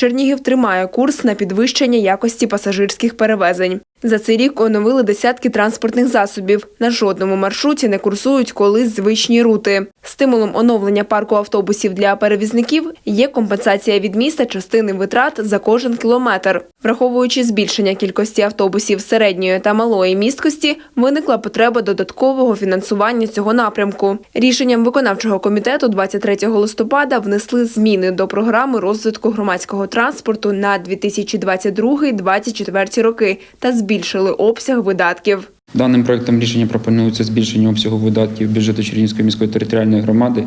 Чернігів тримає курс на підвищення якості пасажирських перевезень. За цей рік оновили десятки транспортних засобів. На жодному маршруті не курсують колись звичні рути. Стимулом оновлення парку автобусів для перевізників є компенсація від міста частини витрат за кожен кілометр. Враховуючи збільшення кількості автобусів середньої та малої місткості, виникла потреба додаткового фінансування цього напрямку. Рішенням виконавчого комітету 23 листопада внесли зміни до програми розвитку громадського транспорту на 2022-2024 роки та збільшили обсяг видатків. Даним проектом рішення пропонується збільшення обсягу видатків бюджету Чернігівської міської територіальної громади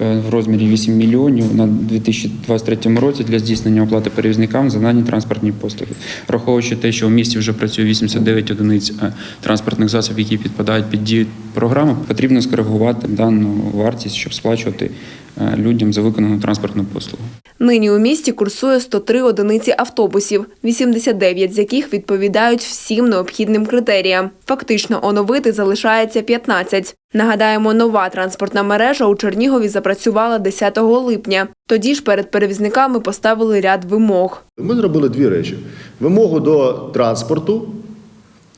е, в розмірі 8 мільйонів на 2023 році для здійснення оплати перевізникам за надані транспортні послуги. Враховуючи те, що в місті вже працює 89 одиниць е, транспортних засобів, які підпадають під дію програми, потрібно скоригувати дану вартість, щоб сплачувати людям за виконану транспортну послугу. Нині у місті курсує 103 одиниці автобусів, 89 з яких відповідають всім необхідним критеріям. Фактично оновити залишається 15. Нагадаємо, нова транспортна мережа у Чернігові запрацювала 10 липня. Тоді ж перед перевізниками поставили ряд вимог. Ми зробили дві речі: вимогу до транспорту,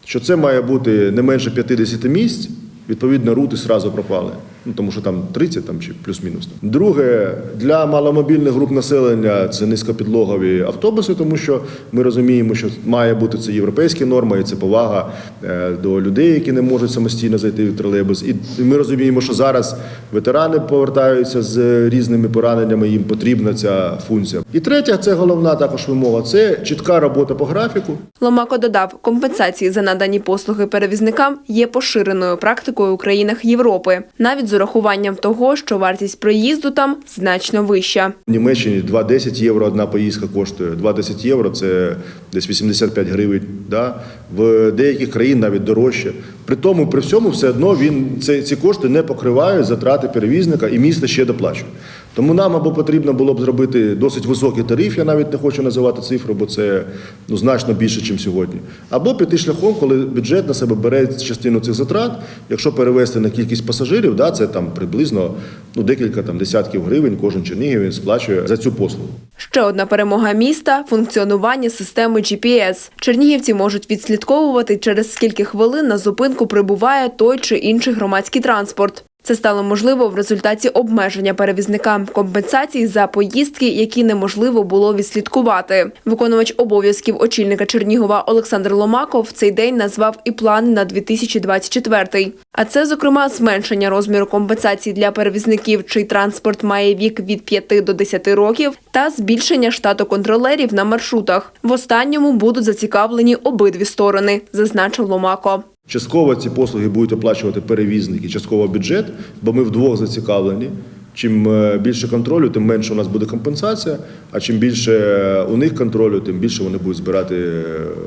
що це має бути не менше 50 місць. Відповідно, рути зразу пропали. Ну тому що там 30 там чи плюс-мінус. Друге, для маломобільних груп населення це низькопідлогові автобуси, тому що ми розуміємо, що має бути це європейські норми, і це повага е, до людей, які не можуть самостійно зайти в тролейбус. І ми розуміємо, що зараз ветерани повертаються з різними пораненнями. Їм потрібна ця функція. І третя, це головна також вимога. Це чітка робота по графіку. Ломако додав, компенсації за надані послуги перевізникам є поширеною практикою у країнах Європи, навіть з урахуванням того, що вартість проїзду там значно вища. В Німеччині 2,10 євро одна поїздка коштує. 2,10 євро це десь 85 гривень. Да? В деяких країн навіть дорожче. При тому, при всьому, все одно він це, ці кошти не покривають затрати перевізника і місто ще доплачує. Тому нам або потрібно було б зробити досить високий тариф, я навіть не хочу називати цифру, бо це ну, значно більше, ніж сьогодні. Або піти шляхом, коли бюджет на себе бере частину цих затрат, якщо перевести на кількість пасажирів, да, це там приблизно ну, декілька там, десятків гривень кожен чернігівець сплачує за цю послугу. Ще одна перемога міста функціонування системи GPS. Чернігівці можуть відслідковувати, через скільки хвилин на зупинку прибуває той чи інший громадський транспорт. Це стало можливо в результаті обмеження перевізникам компенсацій за поїздки, які неможливо було відслідкувати. Виконувач обов'язків очільника Чернігова Олександр Ломаков в цей день назвав і плани на 2024. А це, зокрема, зменшення розміру компенсацій для перевізників, чий транспорт має вік від 5 до 10 років, та збільшення штату контролерів на маршрутах. В останньому будуть зацікавлені обидві сторони, зазначив Ломако. Частково ці послуги будуть оплачувати перевізники, частково бюджет, бо ми вдвох зацікавлені. Чим е, більше контролю, тим менше у нас буде компенсація. А чим більше е, у них контролю, тим більше вони будуть збирати е,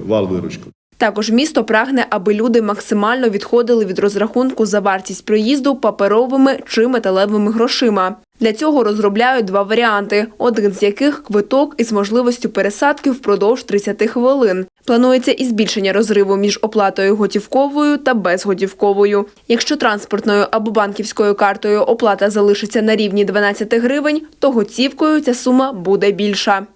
вал виручку. Також місто прагне, аби люди максимально відходили від розрахунку за вартість проїзду паперовими чи металевими грошима. Для цього розробляють два варіанти, один з яких квиток із можливістю пересадки впродовж 30 хвилин. Планується і збільшення розриву між оплатою готівковою та безготівковою. Якщо транспортною або банківською картою оплата залишиться на рівні 12 гривень, то готівкою ця сума буде більша.